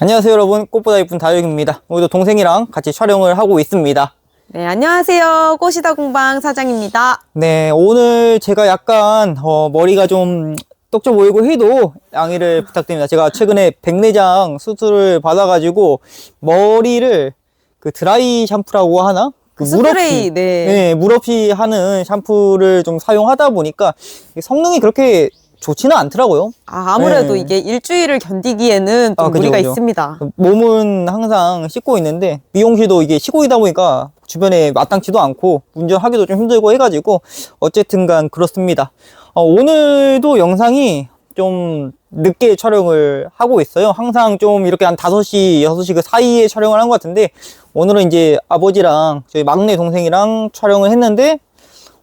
안녕하세요 여러분 꽃보다 이쁜 다육입니다 오늘도 동생이랑 같이 촬영을 하고 있습니다 네, 안녕하세요. 꽃이다 공방 사장입니다. 네 오늘 제가 약간 어, 머리가 좀 떡져 보이고 해도 양해를 부탁드립니다 제가 최근에 백내장 수술을 받아가지고 머리를 그 드라이 샴푸라고 하나? 그 스프레이, 네. 네, 물 없이 하는 샴푸를 좀 사용하다 보니까 성능이 그렇게 좋지는 않더라고요 아, 아무래도 네. 이게 일주일을 견디기에는 좀 아, 그죠, 무리가 그죠. 있습니다. 몸은 항상 씻고 있는데 미용실도 이게 쉬고이다 보니까 주변에 마땅치도 않고 운전하기도 좀 힘들고 해가지고 어쨌든간 그렇습니다. 어, 오늘도 영상이 좀 늦게 촬영을 하고 있어요. 항상 좀 이렇게 한 5시, 6시 그 사이에 촬영을 한 것 같은데 오늘은 이제 아버지랑 저희 막내 동생이랑 촬영을 했는데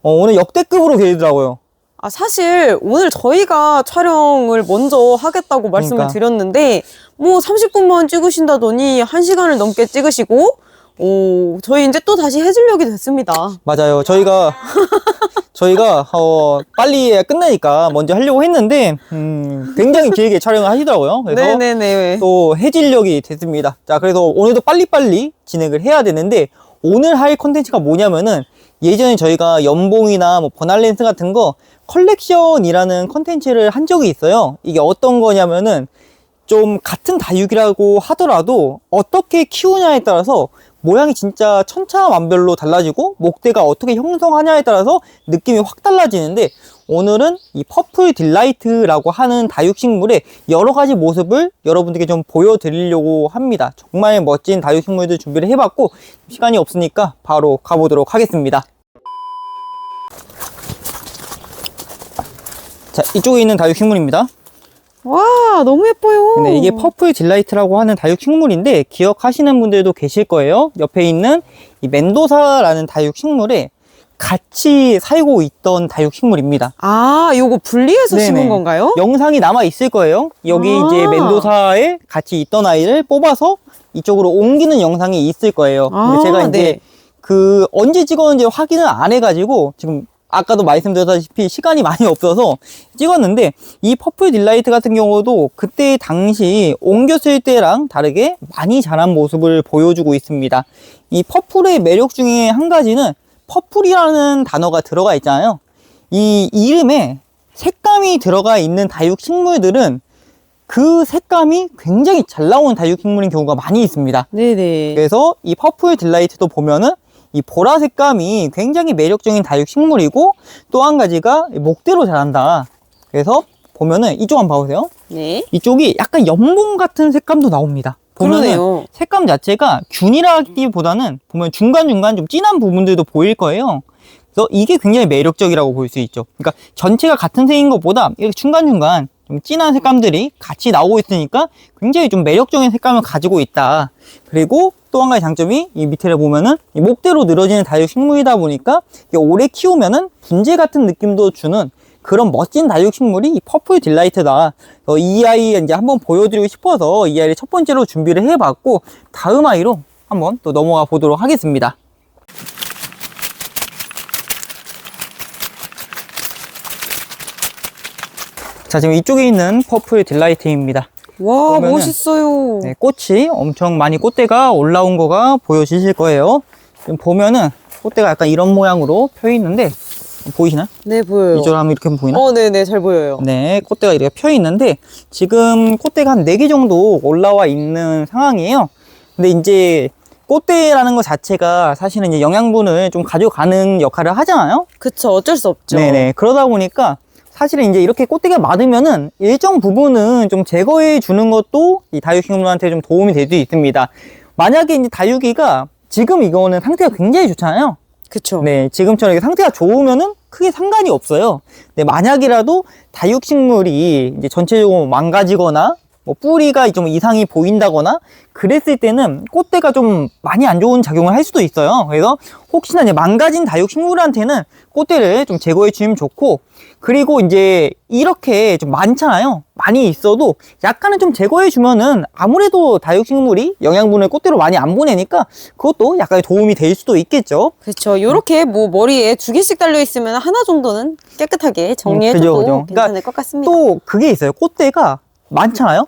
어, 오늘 역대급으로 되더라고요. 아, 사실 오늘 저희가 촬영을 먼저 하겠다고 말씀을 그러니까. 드렸는데 뭐 30분만 찍으신다더니 1시간을 넘게 찍으시고 오, 저희 이제 또 다시 해질녘이 됐습니다. 맞아요. 저희가 저희가 어 빨리 끝나니까 먼저 하려고 했는데 음, 굉장히 길게 촬영을 하시더라고요. 그래서 네네네. 또 해질녘이 됐습니다. 자, 그래서 오늘도 빨리빨리 진행을 해야 되는데 오늘 할 컨텐츠가 뭐냐면은 예전에 저희가 연봉이나 뭐 버날렌스 같은 거 컬렉션이라는 컨텐츠를 한 적이 있어요. 이게 어떤 거냐면은 좀 같은 다육이라고 하더라도 어떻게 키우냐에 따라서 모양이 진짜 천차만별로 달라지고 목대가 어떻게 형성하냐에 따라서 느낌이 확 달라지는데 오늘은 이 퍼플 딜라이트라고 하는 다육식물의 여러 가지 모습을 여러분들께 좀 보여드리려고 합니다. 정말 멋진 다육식물들 준비를 해봤고 시간이 없으니까 바로 가보도록 하겠습니다. 자, 이쪽에 있는 다육 식물입니다. 와, 너무 예뻐요. 근데 이게 퍼플 딜라이트라고 하는 다육 식물인데 기억하시는 분들도 계실 거예요. 옆에 있는 이 멘도사라는 다육 식물에 같이 살고 있던 다육 식물입니다. 아, 요거 분리해서 네네. 심은 건가요? 영상이 남아 있을 거예요. 여기 아. 이제 멘도사에 같이 있던 아이를 뽑아서 이쪽으로 옮기는 영상이 있을 거예요. 근데 아, 제가 이제 네. 그 언제 찍었는지 확인을 안 해가지고 지금 아까도 말씀드렸다시피 시간이 많이 없어서 찍었는데 이 퍼플 딜라이트 같은 경우도 그때 당시 옮겼을 때랑 다르게 많이 자란 모습을 보여주고 있습니다. 이 퍼플의 매력 중에 한 가지는 퍼플이라는 단어가 들어가 있잖아요. 이 이름에 색감이 들어가 있는 다육 식물들은 그 색감이 굉장히 잘 나오는 다육 식물인 경우가 많이 있습니다. 네네. 그래서 이 퍼플 딜라이트도 보면은 이 보라 색감이 굉장히 매력적인 다육 식물이고 또 한 가지가 목대로 자란다. 그래서 보면은 이쪽 한번 봐보세요. 네. 이쪽이 약간 연봉 같은 색감도 나옵니다. 보면은 그러네요. 색감 자체가 균일하기보다는 보면 중간중간 좀 진한 부분들도 보일 거예요. 그래서 이게 굉장히 매력적이라고 볼 수 있죠. 그러니까 전체가 같은 색인 것보다 이렇게 중간중간 좀 진한 색감들이 같이 나오고 있으니까 굉장히 좀 매력적인 색감을 가지고 있다. 그리고 또 한 가지 장점이 이 밑에를 보면은 이 목대로 늘어지는 다육 식물이다 보니까 오래 키우면은 분재 같은 느낌도 주는 그런 멋진 다육 식물이 이 퍼플 딜라이트다. 어, 이 아이 이제 한번 보여드리고 싶어서 이 아이를 첫 번째로 준비를 해봤고 다음 아이로 한번 또 넘어가 보도록 하겠습니다. 자 지금 이쪽에 있는 퍼플 딜라이트입니다. 와, 멋있어요. 네, 꽃이 엄청 많이 꽃대가 올라온 거가 보여지실 거예요. 지금 보면은 꽃대가 약간 이런 모양으로 펴 있는데 보이시나요? 네, 보여요. 이쪽으로 하면 이렇게 보이나? 어, 네네, 잘 보여요. 네, 꽃대가 이렇게 펴 있는데 지금 꽃대가 한 4개 정도 올라와 있는 상황이에요. 근데 이제 꽃대라는 것 자체가 사실은 이제 영양분을 좀 가져가는 역할을 하잖아요. 그쵸, 어쩔 수 없죠. 네네. 그러다 보니까 사실은 이제 이렇게 꽃대가 많으면은 일정 부분은 좀 제거해 주는 것도 이 다육식물한테 좀 도움이 될 수 있습니다. 만약에 이제 다육이가 지금 이거는 상태가 굉장히 좋잖아요. 그쵸. 네, 지금처럼 상태가 좋으면은 크게 상관이 없어요. 네, 만약이라도 다육식물이 이제 전체적으로 망가지거나 뭐 뿌리가 좀 이상이 보인다거나 그랬을 때는 꽃대가 좀 많이 안 좋은 작용을 할 수도 있어요. 그래서 혹시나 이제 망가진 다육식물한테는 꽃대를 좀 제거해 주면 좋고 그리고 이제 이렇게 좀 많잖아요. 많이 있어도 약간은 좀 제거해 주면은 아무래도 다육식물이 영양분을 꽃대로 많이 안 보내니까 그것도 약간의 도움이 될 수도 있겠죠. 그쵸. 요렇게 뭐 머리에 두 개씩 달려 있으면 하나 정도는 깨끗하게 정리해줘도 음, 그죠, 그죠. 괜찮을 그러니까 것 같습니다. 또 그게 있어요. 꽃대가 많잖아요.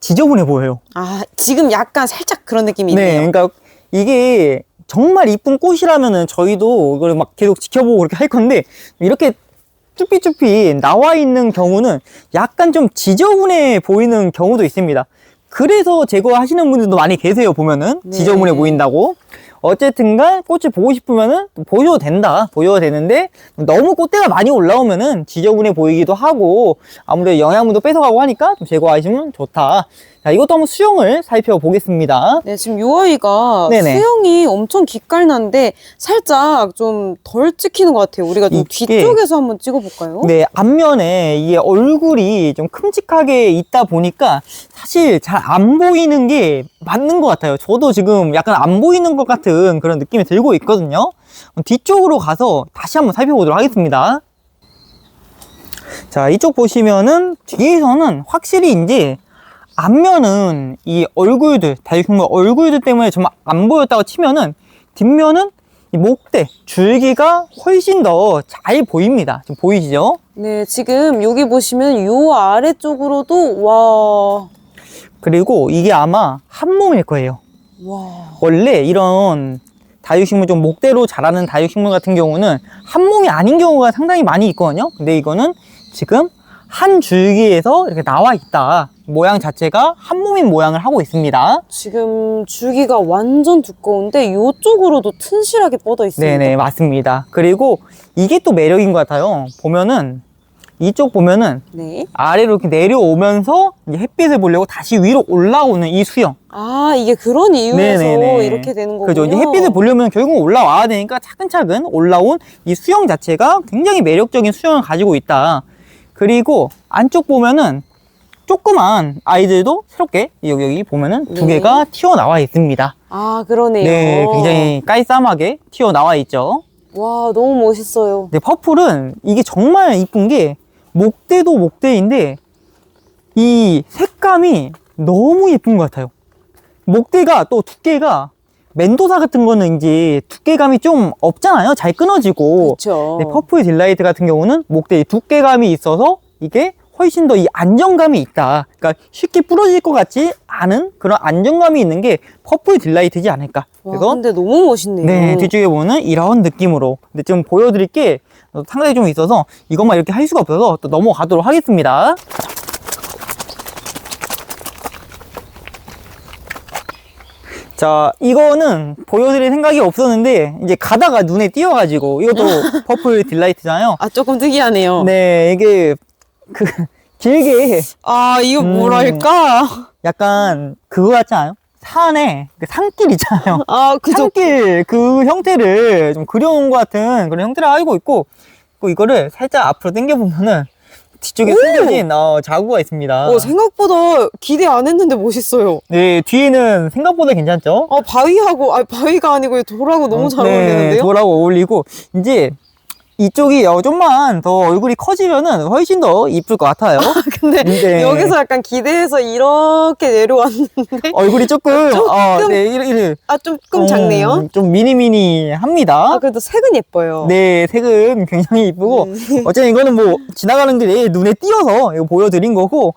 지저분해 보여요. 아, 지금 약간 살짝 그런 느낌이 네, 있네요. 그러니까 이게 정말 이쁜 꽃이라면은 저희도 이걸 막 계속 지켜보고 그렇게 할 건데 이렇게 쭈삐쭈삐 나와 있는 경우는 약간 좀 지저분해 보이는 경우도 있습니다. 그래서 제거하시는 분들도 많이 계세요, 보면은. 네. 지저분해 보인다고. 어쨌든간 꽃을 보고 싶으면은 보셔도 된다. 보셔도 되는데 너무 꽃대가 많이 올라오면은 지저분해 보이기도 하고 아무래도 영양분도 뺏어가고 하니까 좀 제거하시면 좋다. 자, 이것도 한번 수영을 살펴보겠습니다. 네, 지금 요 아이가 네네. 수영이 엄청 기깔난데 살짝 좀 덜 찍히는 것 같아요. 우리가 좀 이게- 뒤쪽에서 한번 찍어볼까요? 네, 앞면에 이게 얼굴이 좀 큼직하게 있다 보니까 사실 잘 안 보이는 게 맞는 것 같아요. 저도 지금 약간 안 보이는 것 같은 그런 느낌이 들고 있거든요. 뒤쪽으로 가서 다시 한번 살펴보도록 하겠습니다. 자, 이쪽 보시면은 뒤에서는 확실히 이제 앞면은 이 얼굴들, 다육식물 얼굴들 때문에 정말 안 보였다고 치면은 뒷면은 이 목대, 줄기가 훨씬 더 잘 보입니다. 지금 보이시죠? 네, 지금 여기 보시면 요 아래쪽으로도 와, 그리고 이게 아마 한 몸일 거예요. 와. 원래 이런 다육식물 좀 목대로 자라는 다육식물 같은 경우는 한 몸이 아닌 경우가 상당히 많이 있거든요. 근데 이거는 지금 한 줄기에서 이렇게 나와 있다. 모양 자체가 한 몸인 모양을 하고 있습니다. 지금 줄기가 완전 두꺼운데 요쪽으로도 튼실하게 뻗어 있습니다. 네네, 맞습니다. 그리고 이게 또 매력인 것 같아요. 보면은 이쪽 보면은 네. 아래로 이렇게 내려오면서 이제 햇빛을 보려고 다시 위로 올라오는 이 수영. 아, 이게 그런 이유에서 네네네. 이렇게 되는 거군요. 그죠. 이제 햇빛을 보려면 결국 올라와야 되니까 차근차근 올라온 이 수영 자체가 굉장히 매력적인 수영을 가지고 있다. 그리고 안쪽 보면은 조그만 아이들도 새롭게 여기 여기 보면은 두 네. 개가 튀어나와 있습니다. 아, 그러네요. 네, 굉장히 깔쌈하게 튀어나와 있죠. 와, 너무 멋있어요. 근데 퍼플은 이게 정말 이쁜 게 목대도 목대인데 이 색감이 너무 예쁜 것 같아요. 목대가 또 두께가 멘도사 같은 거는 이제 두께감이 좀 없잖아요. 잘 끊어지고. 그렇죠. 근데 퍼플 딜라이트 같은 경우는 목대에 두께감이 있어서 이게 훨씬 더 이 안정감이 있다. 그러니까 쉽게 부러질 것 같지 않은 그런 안정감이 있는 게 퍼플 딜라이트지 않을까. 와, 그래서 근데 너무 멋있네요. 네, 뒤쪽에 보면 이런 느낌으로. 근데 좀 보여드릴 게 상당히 좀 있어서 이것만 이렇게 할 수가 없어서 또 넘어가도록 하겠습니다. 자, 이거는 보여드릴 생각이 없었는데 이제 가다가 눈에 띄어가지고 이것도 퍼플 딜라이트잖아요. 아, 조금 특이하네요. 네, 이게 그 길게 아, 이거 음. 뭐랄까? 약간 그거 같지 않아요? 산에 그 산길 있잖아요. 아, 그죠. 산길 그 형태를 좀 그려온 것 같은 그런 형태를 알고 있고 또 이거를 살짝 앞으로 당겨 보면은 뒤쪽에 오! 숨겨진 어, 자구가 있습니다. 어, 생각보다 기대 안 했는데 멋있어요. 네, 뒤에는 생각보다 괜찮죠? 아, 바위하고, 아, 바위가 아니고 돌하고 너무 잘 네, 어울리는데요? 돌하고 어울리고 이제 이쪽이 어, 좀만 더 얼굴이 커지면은 훨씬 더 이쁠 것 같아요. 근데 네. 여기서 약간 기대해서 이렇게 내려왔는데, 얼굴이 조금, 조금 어, 네, 이렇게, 이렇게 아, 조금 작네요. 음, 좀 미니미니 합니다. 아, 그래도 색은 예뻐요. 네, 색은 굉장히 이쁘고, 음. 어쨌든 이거는 뭐, 지나가는 길에 눈에 띄어서 이거 보여드린 거고,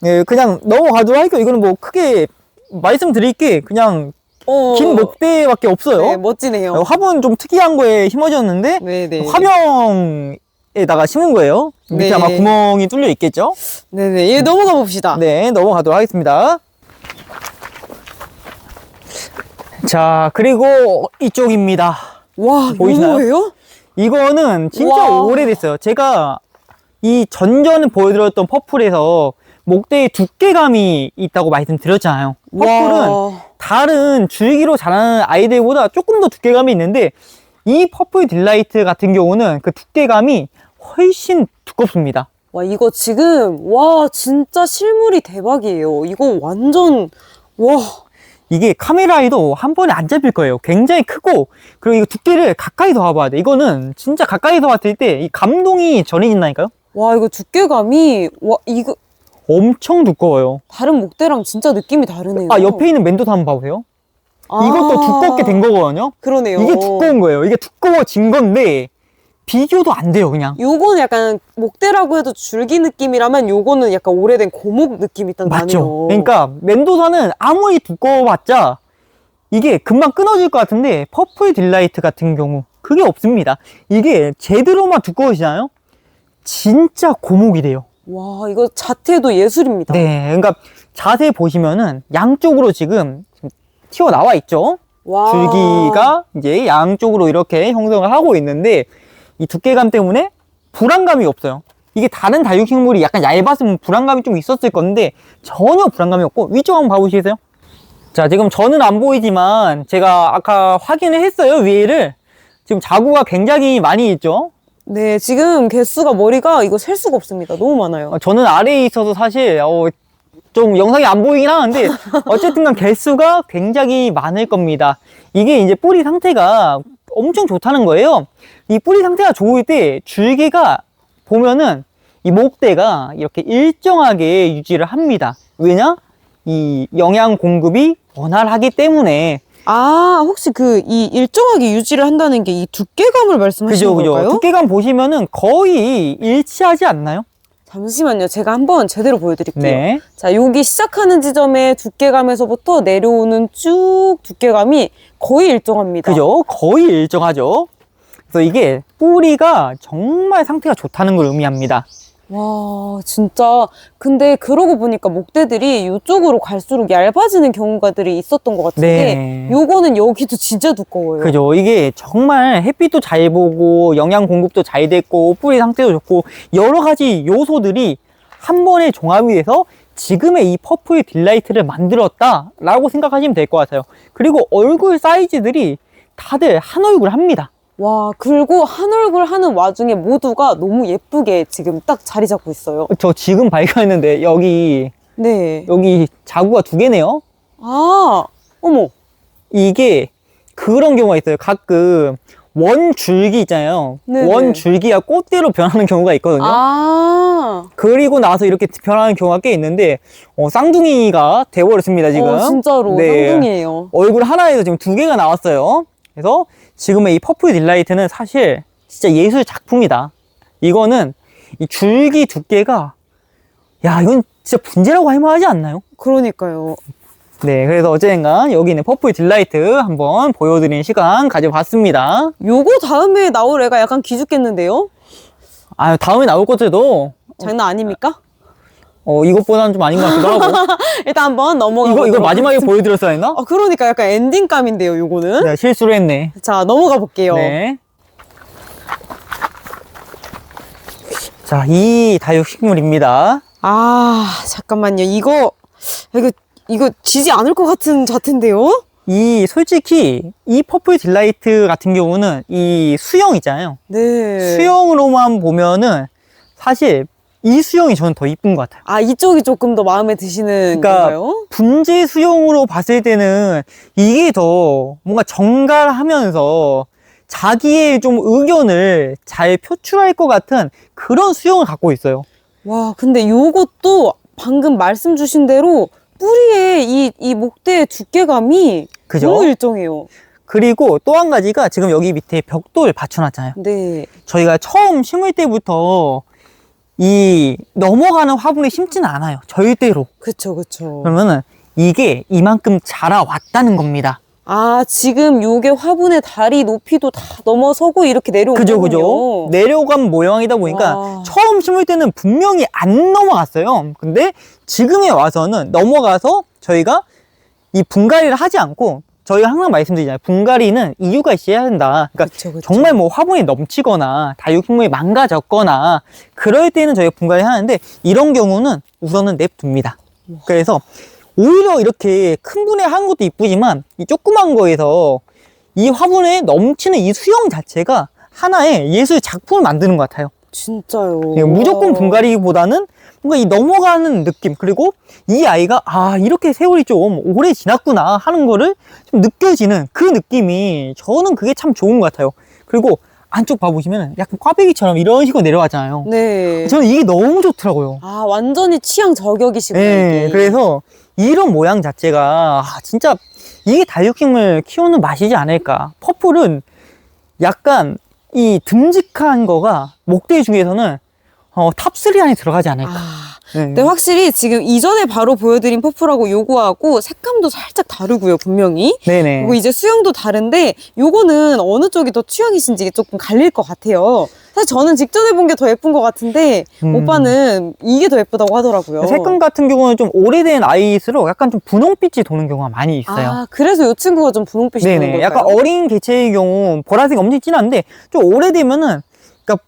네, 그냥 넘어가도록 할게요. 이거는 뭐, 크게 말씀드릴 게 그냥 어. 긴 목대밖에 없어요. 네, 멋지네요. 어, 화분 좀 특이한 거에 힘어졌는데, 네 네. 화병에다가 심은 거예요. 밑에 네. 아마 구멍이 뚫려 있겠죠? 네네. 얘 넘어가 봅시다. 네, 넘어가도록 하겠습니다. 자, 그리고 이쪽입니다. 와, 보이시나요? 요거예요? 이거는 진짜 와. 오래됐어요. 제가 이 전전 보여드렸던 퍼플에서 목대에 두께감이 있다고 말씀드렸잖아요. 퍼플은 와. 다른 줄기로 자라는 아이들보다 조금 더 두께감이 있는데 이 퍼플 딜라이트 같은 경우는 그 두께감이 훨씬 두껍습니다. 와, 이거 지금, 와, 진짜 실물이 대박이에요. 이거 완전, 와. 이게 카메라에도 한 번에 안 잡힐 거예요. 굉장히 크고 그리고 이거 두께를 가까이서 봐봐야 돼. 이거는 진짜 가까이서 봤을 때 이 감동이 전해진다니까요. 와, 이거 두께감이, 와, 이거, 엄청 두꺼워요. 다른 목대랑 진짜 느낌이 다르네요. 아 옆에 있는 맨도도 한번 봐보세요. 아, 이것도 두껍게 된 거거든요. 그러네요. 이게 두꺼운 거예요. 이게 두꺼워진 건데 비교도 안 돼요, 그냥. 요거는 약간 목대라고 해도 줄기 느낌이라면 요거는 약간 오래된 고목 느낌 일단 맞죠. 나네요. 그러니까 멘도사는 아무리 두꺼워봤자 이게 금방 끊어질 것 같은데 퍼플 딜라이트 같은 경우 그게 없습니다. 이게 제대로만 두꺼워지나요? 진짜 고목이래요. 와 이거 자태도 예술입니다. 네, 그러니까 자세히 보시면은 양쪽으로 지금 튀어나와 있죠. 와. 줄기가 이제 양쪽으로 이렇게 형성을 하고 있는데 이 두께감 때문에 불안감이 없어요. 이게 다른 다육식물이 약간 얇았으면 불안감이 좀 있었을 건데 전혀 불안감이 없고 위쪽 한번 봐보시겠어요? 자 지금 저는 안 보이지만 제가 아까 확인을 했어요 위에를 지금 자구가 굉장히 많이 있죠 네 지금 개수가 머리가 이거 셀 수가 없습니다. 너무 많아요. 어, 저는 아래에 있어서 사실 어, 좀 영상이 안 보이긴 하는데 어쨌든 간 개수가 굉장히 많을 겁니다. 이게 이제 뿌리 상태가 엄청 좋다는 거예요. 이 뿌리 상태가 좋을 때 줄기가 보면은 이 목대가 이렇게 일정하게 유지를 합니다. 왜냐? 이 영양 공급이 원활하기 때문에 아 혹시 그 이 일정하게 유지를 한다는 게 이 두께감을 말씀하시는 그죠 그죠 걸까요? 두께감 보시면은 거의 일치하지 않나요? 잠시만요. 제가 한번 제대로 보여드릴게요. 네. 자, 여기 시작하는 지점의 두께감에서부터 내려오는 쭉 두께감이 거의 일정합니다. 그죠? 거의 일정하죠. 그래서 이게 뿌리가 정말 상태가 좋다는 걸 의미합니다. 와, 진짜. 근데 그러고 보니까 목대들이 이쪽으로 갈수록 얇아지는 경우가들이 있었던 것 같은데, 네. 요거는 여기도 진짜 두꺼워요. 그죠? 이게 정말 햇빛도 잘 보고 영양 공급도 잘 됐고 뿌리 상태도 좋고 여러 가지 요소들이 한 번에 종합이 돼서 지금의 이 퍼플 딜라이트를 만들었다 라고 생각하시면 될 것 같아요. 그리고 얼굴 사이즈들이 다들 한 얼굴 합니다. 와, 그리고 한 얼굴 하는 와중에 모두가 너무 예쁘게 지금 딱 자리 잡고 있어요. 저 지금 발견했는데 여기 네. 여기 자구가 두 개네요. 아, 어머. 이게 그런 경우가 있어요. 가끔 원 줄기 있잖아요. 네네. 원 줄기가 꽃대로 변하는 경우가 있거든요. 아. 그리고 나서 이렇게 변하는 경우가 꽤 있는데 어, 쌍둥이가 돼버렸습니다 지금. 어, 진짜로. 네. 쌍둥이에요. 얼굴 하나에서 지금 두 개가 나왔어요. 그래서 지금의 이 퍼플 딜라이트는 사실 진짜 예술 작품이다. 이거는 이 줄기 두께가 야 이건 진짜 분재라고 할 만하지 않나요? 그러니까요. 네, 그래서 어쨌든 여기 있는 퍼플 딜라이트 한번 보여드리는 시간 가져봤습니다. 요거 다음에 나올 애가 약간 기죽겠는데요? 아, 다음에 나올 것들도 장난 아닙니까? 어, 이것보다는 좀 아닌 것 같기도 하고. 일단 한번 넘어가 이거, 이거 보도록 마지막에 하겠습니다. 보여드렸어야 했나? 아, 그러니까 약간 엔딩감인데요, 요거는. 네, 실수를 했네. 자, 넘어가 볼게요. 네. 자, 이 다육식물입니다. 아, 잠깐만요. 이거, 이거, 이거 지지 않을 것 같은 자태인데요? 이, 솔직히, 이 퍼플 딜라이트 같은 경우는 이 수영 있잖아요. 네. 수영으로만 보면은 사실 이 수영이 저는 더 이쁜 것 같아요. 아, 이쪽이 조금 더 마음에 드시는 그러니까 건가요? 분재 수영으로 봤을 때는 이게 더 뭔가 정갈하면서 자기의 좀 의견을 잘 표출할 것 같은 그런 수영을 갖고 있어요. 와, 근데 요것도 방금 말씀 주신 대로 뿌리에 이, 이 목대의 두께감이 그죠? 너무 일정해요. 그리고 또 한 가지가 지금 여기 밑에 벽돌 받쳐놨잖아요. 네. 저희가 처음 심을 때부터 이 넘어가는 화분에 심지는 않아요. 절대로. 그쵸, 그쵸. 그러면은 이게 이만큼 자라왔다는 겁니다. 아, 지금 요게 화분의 다리 높이도 다 넘어서고 이렇게 내려온 그죠, 거군요. 그죠. 내려간 모양이다 보니까 와. 처음 심을 때는 분명히 안 넘어갔어요. 근데 지금에 와서는 넘어가서 저희가 이 분갈이를 하지 않고 저희가 항상 말씀드리잖아요. 분갈이는 이유가 있어야 된다. 그러니까 그쵸, 그쵸. 정말 뭐 화분이 넘치거나 다육식물이 망가졌거나 그럴 때는 저희가 분갈이 하는데 이런 경우는 우선은 냅둡니다. 그래서 오히려 이렇게 큰 분에 하는 것도 이쁘지만 이 조그만 거에서 이 화분에 넘치는 이 수영 자체가 하나의 예술 작품을 만드는 것 같아요. 진짜요. 예, 무조건 와. 분갈이보다는 뭔가 이 넘어가는 느낌 그리고 이 아이가 아 이렇게 세월이 좀 오래 지났구나 하는 거를 좀 느껴지는 그 느낌이 저는 그게 참 좋은 것 같아요. 그리고 안쪽 봐보시면 약간 꽈배기처럼 이런 식으로 내려가잖아요. 네. 저는 이게 너무 좋더라고요. 아, 완전히 취향 저격이시구나. 네, 이게. 그래서 이런 모양 자체가 아, 진짜 이게 다육식물 키우는 맛이지 않을까. 퍼플은 약간 이 듬직한 거가 목대 중에서는 어, 탑3 안에 들어가지 않을까. 아, 네. 근데 확실히 지금 이전에 바로 보여드린 퍼플하고 요거하고 색감도 살짝 다르고요, 분명히. 네네. 그리고 이제 수영도 다른데 요거는 어느 쪽이 더 취향이신지 조금 갈릴 것 같아요. 사실 저는 직접 해본 게 더 예쁜 것 같은데 음. 오빠는 이게 더 예쁘다고 하더라고요. 색감 같은 경우는 좀 오래된 아이일수록 약간 좀 분홍빛이 도는 경우가 많이 있어요. 아, 그래서 이 친구가 좀 분홍빛이 네네. 도는 걸까요? 약간 어린 개체의 경우 보라색 엄청 진한데 좀 오래되면은 그러니까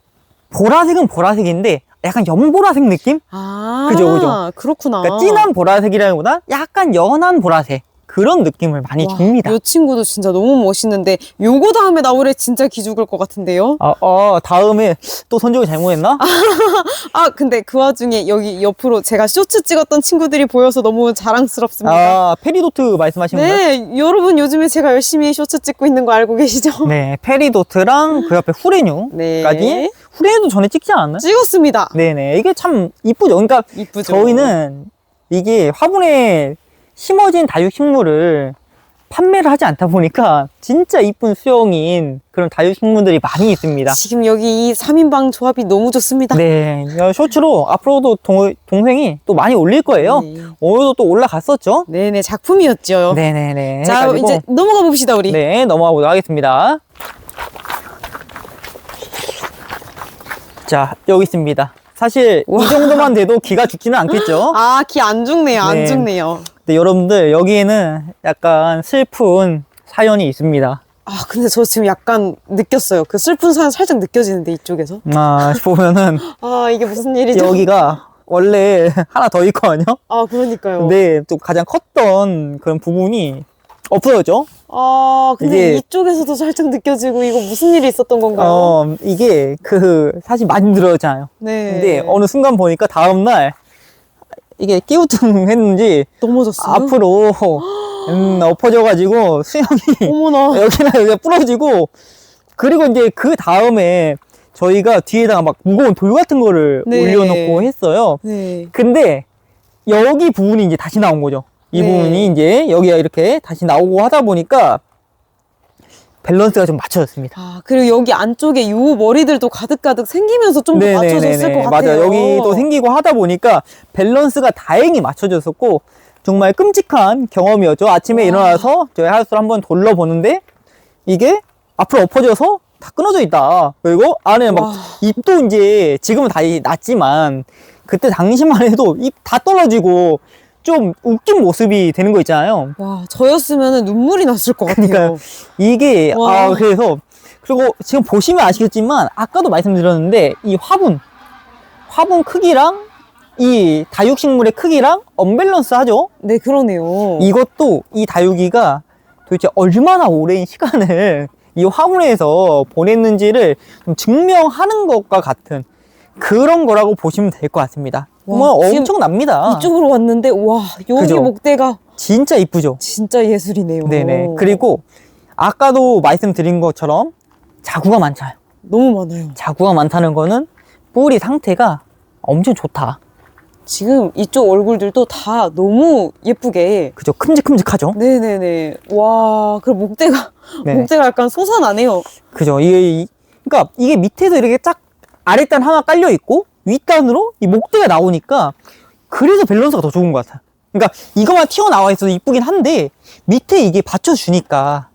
보라색은 보라색인데 약간 연보라색 느낌? 아, 그죠, 그죠. 그렇구나. 그러니까 진한 보라색이라기보다 약간 연한 보라색 그런 느낌을 많이 와, 줍니다. 이 친구도 진짜 너무 멋있는데 요거 다음에 나오래 진짜 기죽을 것 같은데요. 아, 어, 다음에 또 선정을 잘못했나? 아 근데 그 와중에 여기 옆으로 제가 쇼츠 찍었던 친구들이 보여서 너무 자랑스럽습니다. 아, 페리도트 말씀하시는 거예요? 네, 여러분 요즘에 제가 열심히 쇼츠 찍고 있는 거 알고 계시죠? 네, 페리도트랑 그 옆에 후레뉴까지. 네. 후레뉴도 전에 찍지 않았나요? 찍었습니다. 네네. 이게 참 이쁘죠. 그러니까 이쁘죠? 저희는 이게 화분에 심어진 다육식물을 판매를 하지 않다 보니까 진짜 이쁜 수영인 그런 다육식물들이 많이 있습니다. 지금 여기 이 3인방 조합이 너무 좋습니다. 네, 쇼츠로 앞으로도 동, 동생이 또 많이 올릴 거예요. 네. 오늘도 또 올라갔었죠? 네네 작품이었죠. 네네네. 자 해가지고 이제 넘어가 봅시다 우리. 네, 넘어가 보도록 하겠습니다. 자, 여기 있습니다. 사실. 이 정도만 돼도 기가 죽지는 않겠죠? 아 기 안 죽네요 안 네. 죽네요. 근데 여러분들 여기에는 약간 슬픈 사연이 있습니다. 아 근데 저 지금 약간 느꼈어요. 그 슬픈 사연 살짝 느껴지는데 이쪽에서. 아, 보면은 아 이게 무슨 일이죠? 여기가 원래 하나 더 있거든요. 아 그러니까요. 근데 또 가장 컸던 그런 부분이 없어졌죠. 아 근데 이게- 이쪽에서도 살짝 느껴지고 이거 무슨 일이 있었던 건가요? 어, 이게 그 사실 많이 늘어졌잖아요. 네. 근데 어느 순간 보니까 다음 날 이게 끼우뚱 했는지 넘어졌어요. 앞으로 음, 엎어져가지고 수영이 어머나. 여기나 여기가 부러지고 그리고 이제 그 다음에 저희가 뒤에다가 막 무거운 돌 같은 거를 네. 올려놓고 했어요. 네. 근데 여기 부분이 이제 다시 나온 거죠. 이 네. 부분이 이제 여기가 이렇게 다시 나오고 하다 보니까 밸런스가 좀 맞춰졌습니다. 아 그리고 여기 안쪽에 요 머리들도 가득가득 생기면서 좀 더 맞춰졌을 것 같아요. 맞아요. 여기도 생기고 하다 보니까 밸런스가 다행히 맞춰졌었고 정말 끔찍한 경험이었죠. 아침에 와. 일어나서 저희 하우스를 한번 돌려보는데 이게 앞으로 엎어져서 다 끊어져 있다. 그리고 안에 막 와. 입도 이제 지금은 다 났지만 그때 당시만 해도 입다 떨어지고 좀 웃긴 모습이 되는 거 있잖아요. 와 저였으면 눈물이 났을 것 같아요. 그러니까요. 이게 와. 아 그래서 그리고 지금 보시면 아시겠지만 아까도 말씀드렸는데 이 화분 화분 크기랑 이 다육식물의 크기랑 언밸런스 하죠. 네 그러네요. 이것도 이 다육이가 도대체 얼마나 오랜 시간을 이 화분에서 보냈는지를 좀 증명하는 것과 같은 그런 거라고 보시면 될 것 같습니다. 와, 정말 지금 엄청납니다. 이쪽으로 왔는데 와 여기 그죠? 목대가 진짜 이쁘죠. 진짜 예술이네요. 네네. 그리고 아까도 말씀드린 것처럼 자구가 많잖아요. 너무 많아요. 자구가 많다는 거는 뿌리 상태가 엄청 좋다. 지금 이쪽 얼굴들도 다 너무 예쁘게. 그죠? 큼직큼직하죠? 네네네. 와, 그리고 목대가, 네. 목대가 약간 솟아나네요. 그죠? 이게, 이- 그러니까 이게 밑에서 이렇게 쫙 아랫단 하나 깔려 있고 윗단으로 이 목대가 나오니까 그래서 밸런스가 더 좋은 것 같아. 그러니까 이것만 튀어나와 있어도 이쁘긴 한데 밑에 이게 받쳐주니까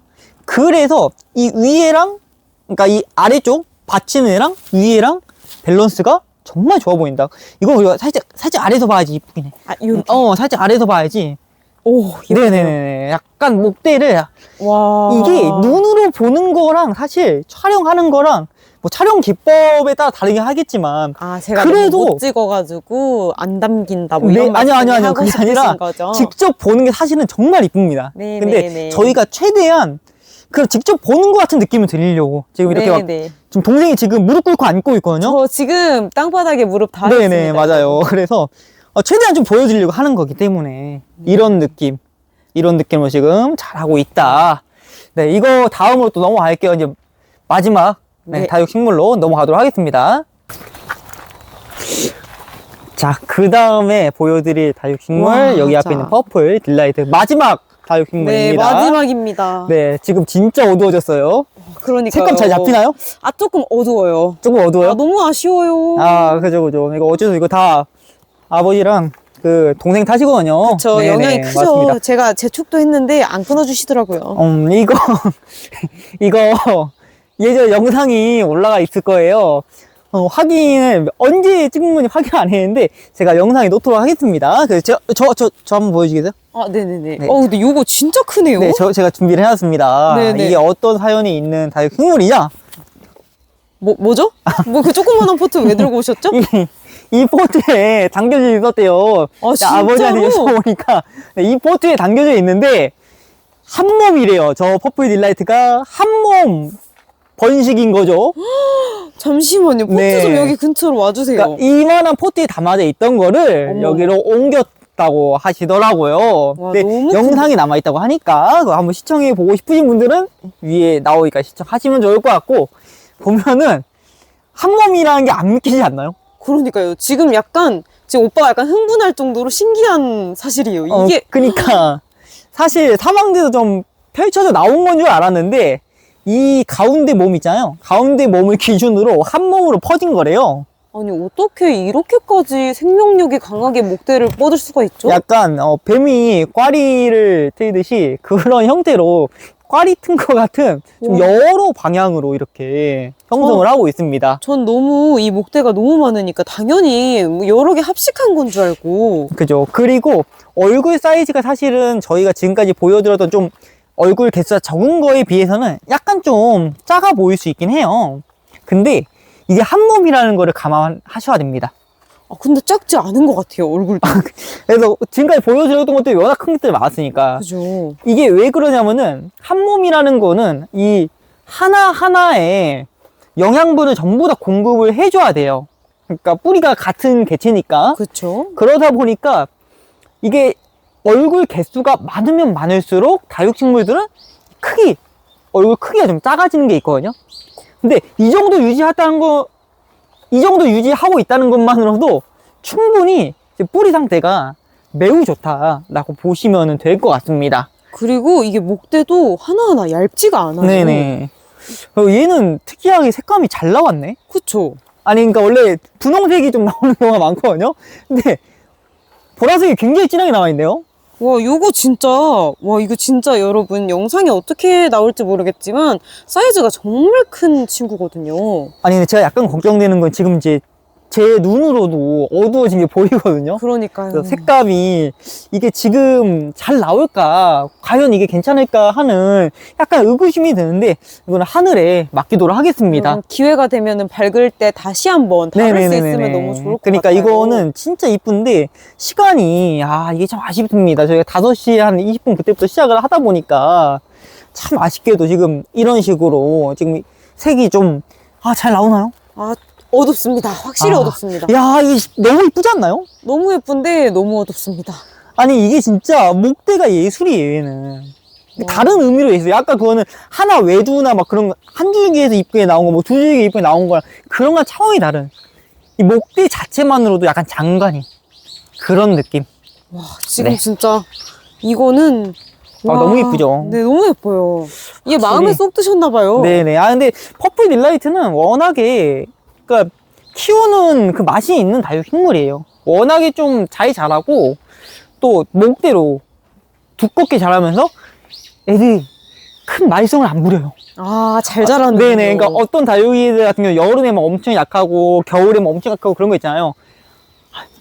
그래서 이 위에랑 그러니까 이 아래쪽 받치는 애랑 위에랑 밸런스가 정말 좋아 보인다. 이거 우리가 살짝 살짝 아래서 봐야지 이쁘긴 해. 아, 요렇게. 어, 살짝 아래서 봐야지. 오. 네네네. 약간 목대를 와. 이게 눈으로 보는 거랑 사실 촬영하는 거랑 뭐 촬영 기법에 따라 다르긴 하겠지만 아, 제가 그래도- 못 찍어가지고 안 담긴다 뭐 네, 이런 아니요, 아니요, 아니요. 그게 아니라 거죠? 직접 보는 게 사실은 정말 이쁩니다. 네, 근데 네, 네. 저희가 최대한 그 직접 보는 것 같은 느낌을 드리려고 지금 이렇게 막 네네. 지금 동생이 지금 무릎 꿇고 앉고 있거든요. 저 지금 땅바닥에 무릎 다 네네 했습니다. 맞아요. 그래서 어, 최대한 좀 보여드리려고 하는 거기 때문에 이런 느낌, 이런 느낌으로 지금 잘하고 있다. 네, 이거 다음으로 또 넘어갈게요. 이제 마지막 네, 네. 다육식물로 넘어가도록 하겠습니다. 자, 그 다음에 보여드릴 다육식물 와, 여기 앞에 자. 있는 퍼플 딜라이트 마지막 다육식물입니다. 네, 마지막입니다. 네, 지금 진짜 어두워졌어요. 그러니까 색감 잘 잡히나요? 아 조금 어두워요. 조금 어두워요? 아 너무 아쉬워요. 아, 그죠, 그죠. 이거 어째서 이거 다 아버지랑 그 동생. 저 네네, 영향이 크죠. 맞습니다. 제가 재촉도 했는데 안 끊어주시더라고요. 음, 이거, 이거 예전 영상이 올라가 있을 거예요. 어, 확인을 언제 찍은 건지 확인 안 했는데 제가 영상에 놓도록 하겠습니다. 그래서 저, 저, 저, 저 한번 보여주겠어요? 아 네네네. 네. 어 근데 요거 진짜 크네요. 네, 저, 제가 준비를 해놨습니다. 네네. 이게 어떤 사연이 있는 다육 식물이냐? 뭐 뭐죠? 뭐 그 조그만한 포트 왜 들고 오셨죠? 이, 이 포트에 담겨져 있었대요. 아, 자, 아버지한테? 여쭤보니까 네, 이 포트에 담겨져 있는데 한 몸이래요. 저 퍼플 딜라이트가 한 몸 번식인 거죠. 잠시만요. 포트 네. 좀 여기 근처로 와주세요. 그러니까 이만한 포트에 담아져 있던 거를 어머. 여기로 옮겼다고 하시더라고요. 와, 근데 너무 영상이 남아 있다고 하니까 그거 한번 시청해 보고 싶으신 분들은 위에 나오니까 시청하시면 좋을 것 같고 보면은 한 몸이라는 게 안 믿기지 않나요? 그러니까요. 지금 약간 지금 오빠가 약간 흥분할 정도로 신기한 사실이에요. 어, 이게 그러니까 사실 사망대도 좀 펼쳐져 나온 건 줄 알았는데 이 가운데 몸 있잖아요. 가운데 몸을 기준으로 한 몸으로 퍼진 거래요. 아니 어떻게 이렇게까지 생명력이 강하게 목대를 뻗을 수가 있죠? 약간 어, 뱀이 꽈리를 트이듯이 그런 형태로 꽈리 튼 것 같은 좀 와. 여러 방향으로 이렇게 형성을 하고 있습니다. 전 너무 이 목대가 너무 많으니까 당연히 뭐 여러 개 합식한 건 줄 알고 그죠. 그리고 얼굴 사이즈가 사실은 저희가 지금까지 보여드렸던 좀 얼굴 개수가 적은 거에 비해서는 약간 좀 작아 보일 수 있긴 해요. 근데 이게 한 몸이라는 거를 감안하셔야 됩니다. 아 근데 작지 않은 것 같아요 얼굴도 그래서 지금까지 보여드렸던 것들이 워낙 큰 것들이 많았으니까 그죠 이게 왜 그러냐면은 한 몸이라는 거는 이 하나하나에 영양분을 전부 다 공급을 해줘야 돼요. 그러니까 뿌리가 같은 개체니까. 그쵸 그러다 보니까 이게 얼굴 개수가 많으면 많을수록 다육식물들은 크기, 얼굴 크기가 좀 작아지는 게 있거든요. 근데 이 정도 유지했다는 거, 이 정도 유지하고 있다는 것만으로도 충분히 뿌리 상태가 매우 좋다라고 보시면 될 것 같습니다. 그리고 이게 목대도 하나하나 얇지가 않아요 네네. 어, 얘는 특이하게 색감이 잘 나왔네. 그쵸 아니, 그러니까 원래 분홍색이 좀 나오는 경우가 많거든요. 근데 보라색이 굉장히 진하게 나와 있네요. 와 요거 진짜 와 이거 진짜 여러분 영상에 어떻게 나올지 모르겠지만 사이즈가 정말 큰 친구거든요. 아니, 근데 제가 약간 걱정되는 건 지금 이제 제 눈으로도 어두워진 게 보이거든요. 그러니까요 색감이 이게 지금 잘 나올까, 과연 이게 괜찮을까 하는 약간 의구심이 드는데, 이거는 하늘에 맡기도록 하겠습니다. 음, 기회가 되면은 밝을 때 다시 한번 다룰 수 있으면 너무 좋을 것 그러니까 같아요 이거는 진짜 이쁜데 시간이 아 이게 참 아쉽습니다. 저희가 5시 한 20분 그때부터 시작을 하다 보니까 참 아쉽게도 지금 이런 식으로 지금 색이 좀 아 잘 나오나요? 아 어둡습니다 확실히 아, 어둡습니다 야 이게 너무 이쁘지 않나요? 너무 예쁜데 너무 어둡습니다 아니 이게 진짜 목대가 예술이에요 얘는. 와. 다른 의미로 있어요. 아까 그거는 하나 외두나 막 그런 거, 한 줄기에서 이쁘게 나온 거, 뭐 두 줄기 이쁘게 나온 거랑 그런 건 차원이 다른. 이 목대 자체만으로도 약간 장관이 그런 느낌. 와 지금 네. 진짜 이거는 아, 너무 예쁘죠? 네 너무 예뻐요 이게 확실히. 마음에 쏙 드셨나 봐요 네네. 아, 근데 퍼플 딜라이트는 워낙에, 그니까, 키우는 그 맛이 있는 다육 식물이에요. 워낙에 좀 잘 자라고, 또, 목대로 두껍게 자라면서 애들이 큰 말썽을 안 부려요. 아 잘 자라는 네네. 그러니까 어떤 다육이들 같은 경우 여름에 막 엄청 약하고, 겨울에 막 엄청 약하고 그런 거 있잖아요.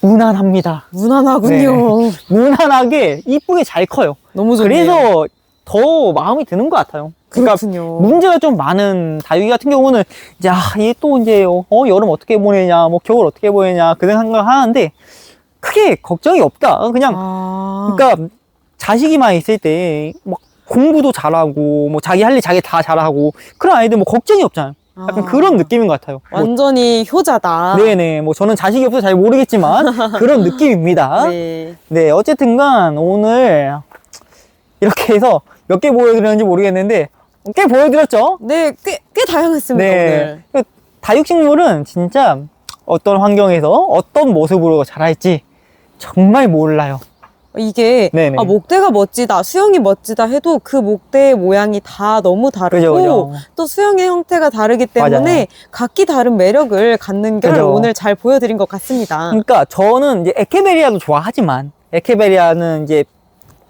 무난합니다. 무난하군요 무난하게 이쁘게 잘 커요. 너무 좋네요 그래서 더 마음이 드는 것 같아요. 그러니까 그렇군요 문제가 좀 많은 다육이 같은 경우는 이제 아, 얘 또 이제 어 여름 어떻게 보내냐, 뭐 겨울 어떻게 보내냐 그 생각을 하는데 크게 걱정이 없다. 그냥 아 그러니까 자식이만 있을 때 막 공부도 잘하고 뭐 자기 할 일 자기 다 잘하고 그런 아이들 뭐 걱정이 없잖아요. 약간 아. 그런 느낌인 것 같아요. 뭐, 완전히 효자다 네네. 뭐 저는 자식이 없어서 잘 모르겠지만 그런 느낌입니다. 네. 네, 어쨌든간 오늘 이렇게 해서 몇 개 보여드렸는지 모르겠는데 꽤 보여드렸죠? 네, 꽤, 꽤 다양했습니다, 오늘. 네. 다육식물은 진짜 어떤 환경에서 어떤 모습으로 자랄지 정말 몰라요. 이게 네네. 아, 목대가 멋지다, 수영이 멋지다 해도 그 목대의 모양이 다 너무 다르고 그죠, 그죠. 또 수영의 형태가 다르기 때문에 맞아요. 각기 다른 매력을 갖는 걸 그죠. 오늘 잘 보여드린 것 같습니다. 그러니까 저는 이제 에케베리아도 좋아하지만 에케베리아는 이제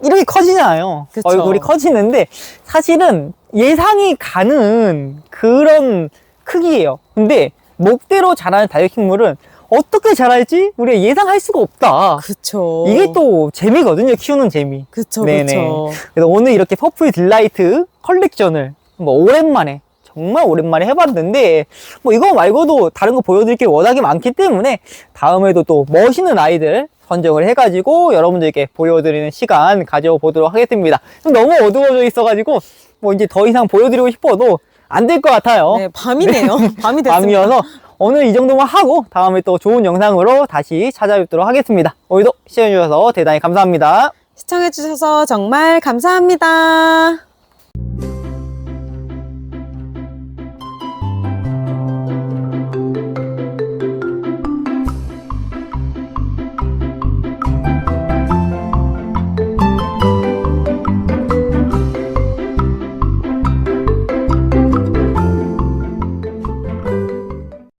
이렇게 커지잖아요. 그쵸. 얼굴이 커지는데 사실은 예상이 가는 그런 크기예요. 근데 목대로 자라는 다이어킹물은 어떻게 자랄지 우리가 예상할 수가 없다. 그쵸. 이게 또 재미거든요. 키우는 재미. 그쵸, 네네. 그쵸. 그래서 오늘 이렇게 퍼플 딜라이트 컬렉션을 뭐 오랜만에 정말 오랜만에 해봤는데 뭐 이거 말고도 다른 거 보여드릴 게 워낙에 많기 때문에 다음에도 또 멋있는 아이들 선정을 해가지고 여러분들께 보여드리는 시간 가져보도록 하겠습니다. 좀 너무 어두워져 있어가지고 뭐 이제 더 이상 보여드리고 싶어도 안 될 것 같아요. 네, 밤이네요. 밤이 됐습니다. 밤이어서 오늘 이 정도만 하고 다음에 또 좋은 영상으로 다시 찾아뵙도록 하겠습니다. 오늘도 시청해주셔서 대단히 감사합니다. 시청해주셔서 정말 감사합니다.